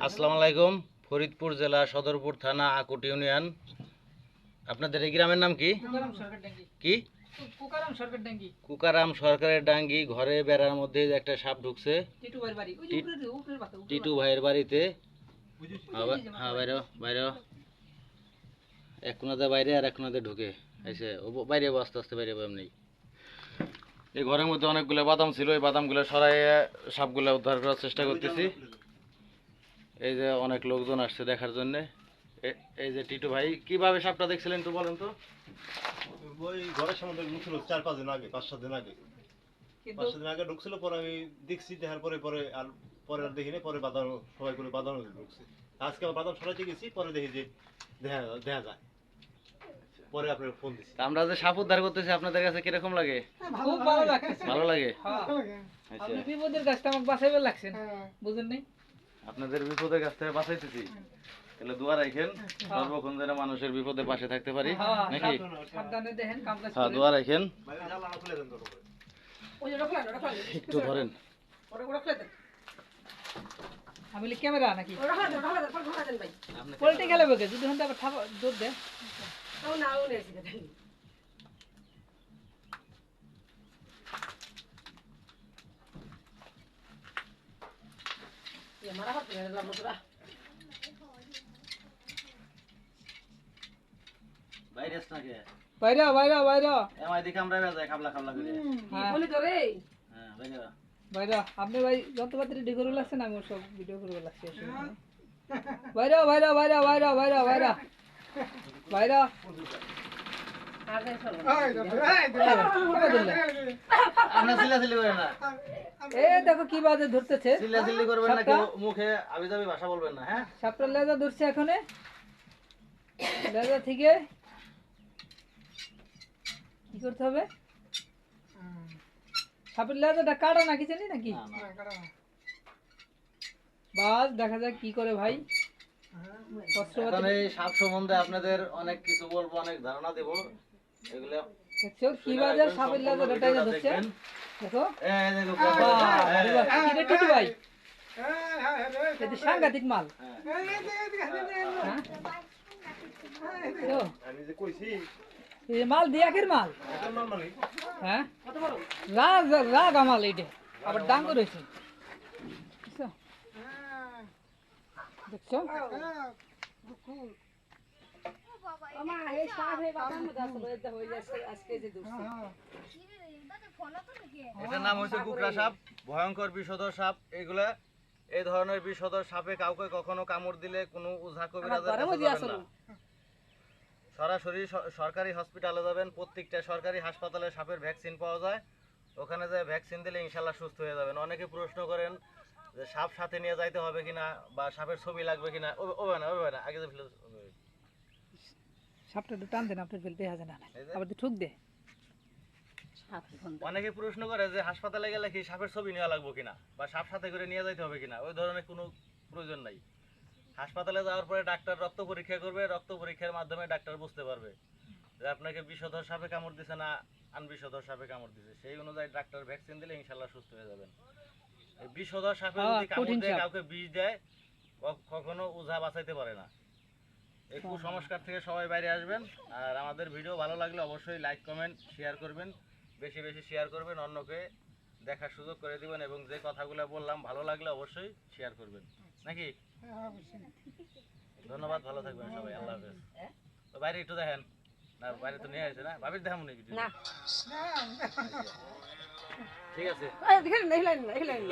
আসসালামু আলাইকুম ফরিদপুর জেলা সদরপুর থানা আকুট ইউনিয়ন। আপনাদের এই গ্রামের নাম কি? কুকারাম কি? কুকারাম সরকারের ডাঙ্গি ঘরে বেড়ার মধ্যে একটা সাপ ঢুকছে। টিটু ভাইয়ের বাড়িতে। হ্যাঁ বা- হ্যাঁ বাইরে বাইরে এক কোনাতে বাইরে আর এক কোনাতে ঢুকে। এসে ও বাইরে আস্তে আস্তে বাইরে এমনি। এই ঘরের মধ্যে অনেকগুলো বাদাম ছিল এই বাদামগুলো সরাই সাপগুলো উদ্ধার করার চেষ্টা করতেছি। এই যে অনেক লোকজন আসছে দেখার জন্য। এই যে টিটু ভাই কীভাবে সাপটা দেখছিলেন তো বলেন তো? ওই ঘরের সামনে ঢুকছিল চার পাঁচ দিন আগে পাঁচ সাত দিন আগে। পাঁচ সাত দিন আগে ঢুকছিল পরে আমি দেখছি দেখার পরে পরে আর পরে আর দেখিনি পরে ঢুকছে। আজকে আবার বাদাম সরাইতে গেছি পরে দেখি যে দেখা দেখা যায়। পরে আপনার ফোন দিছি। আমরা যে সাপ উদ্ধার করতেছি আপনাদের কাছে কীরকম লাগে? খুব ভালো লাগতেছে ভালো লাগে? হ্যাঁ। আচ্ছা। আপনি বিপদের আমাকে বাঁচাইবার লাগছেন। বুঝেন নাই? আপনাদের বিপদের কাছ থেকে বাঁচাইতেছি তাহলে দোয়া রাখেন সর্বক্ষণ যেন মানুষের বিপদে পাশে থাকতে পারি। হ্যাঁ, নাকি? কাম কাজ হ্যাঁ দোয়া রাখেন। একটু ধরেন। আমি ক্যামেরা নাকি? পোল্ট্রি গেলে বকে যদি আবার দুধ দেন। বাইরে বাইরে বাইরে এমাই দেখে আমরা বেজায় খাবলা খাবলা করে হ্যাঁ। হ্যাঁ বাইরে। আপনি ভাই যন্ত্রপাতি রেডি করে লাগছেন আমি ওর সব ভিডিও করে লাগছে বাইরে বাইরে বাইরে বাইরে বাইরে বাইরে বাইরে আপনার চিল্লাচিল্লি করেন না এ দেখো কি বাজে ধরতেছে। করবেন না মুখে ভাষা বলবেন না হ্যাঁ? সাপটার লেজা ধরছে এখানে। লেজা থেকে। কি করতে হবে? সাপের লেজাটা কাটা নাকি জানি নাকি না, না। বাস দেখা যাক কি করে ভাই। কষ্ট সাপ সম্বন্ধে আপনাদের অনেক কিছু বলব অনেক ধারণা দেব। এগুলো দেখছ কি সাপের দেখো। এই দেখো হ্যাঁ, টুটু ভাই? এটা সাংঘাতিক মাল। হ্যাঁ। হ্যাঁ? আমি যে কইছি এই মাল দিয়াকের মাল? হ্যাঁ? রাগ রাগ আমাল এইটা। আবার ডাঙ্গ রয়েছে বুঝছ? দেখছ এটার নাম হচ্ছে কুকড়া সাপ ভয়ঙ্কর বিষধর সাপ। এগুলা এই ধরনের বিষধর সাপে কাউকে কখনো কামড় দিলে কোনো ওঝা কবিরাজের কাছে যাবেন না। সরাসরি সরকারি হসপিটালে যাবেন প্রত্যেকটা সরকারি হাসপাতালে সাপের ভ্যাকসিন পাওয়া যায়। ওখানে যে ভ্যাকসিন দিলে ইনশাল্লাহ সুস্থ হয়ে যাবেন। অনেকে প্রশ্ন করেন যে সাপ সাথে নিয়ে যাইতে হবে কিনা বা সাপের ছবি লাগবে কিনা। ওবে না ওবে না আগে যে ফেলে- সাপটা একটু টান দেন আপনার ফেলতে হাজে না। আবার ঠুক দে। অনেকে প্রশ্ন করে যে হাসপাতালে গেলে কি সাপের ছবি নেওয়া লাগবে কিনা? বা সাপ সাথে করে নিয়ে যাইতে হবে কিনা? ওই ধরনের কোনো প্রয়োজন নাই। হাসপাতালে যাওয়ার পরে ডাক্তার রক্ত পরীক্ষা করবে রক্ত পরীক্ষার মাধ্যমে ডাক্তার বুঝতে পারবে যে আপনাকে বিষধর সাপে কামড় দিছে না আনবিষধর সাপে কামড় দিছে। সেই অনুযায়ী ডাক্তার ভ্যাকসিন দিলে ইনশাল্লাহ সুস্থ হয়ে যাবেন। বিষধর সাপে যদি কামড় দেয় কাউকে বিষ দেয় কখনো ওঝা বাঁচাইতে পারে না। কুসংস্কার থেকে সবাই বাইরে আসবেন। আর আমাদের ভিডিও ভালো লাগলে অবশ্যই লাইক কমেন্ট শেয়ার করবেন। বেশি বেশি শেয়ার করবেন অন্যকে দেখার সুযোগ করে দিবেন এবং যে কথাগুলো বললাম ভালো লাগলে অবশ্যই শেয়ার করবেন। নাকি? ধন্যবাদ ভালো থাকবেন সবাই আল্লাহ হাফেজ। তো বাইরে একটু দেখেন। না বাইরে তো নিয়ে আসছে না? ভাবির দেখাম নাকি? ঠিক আছে।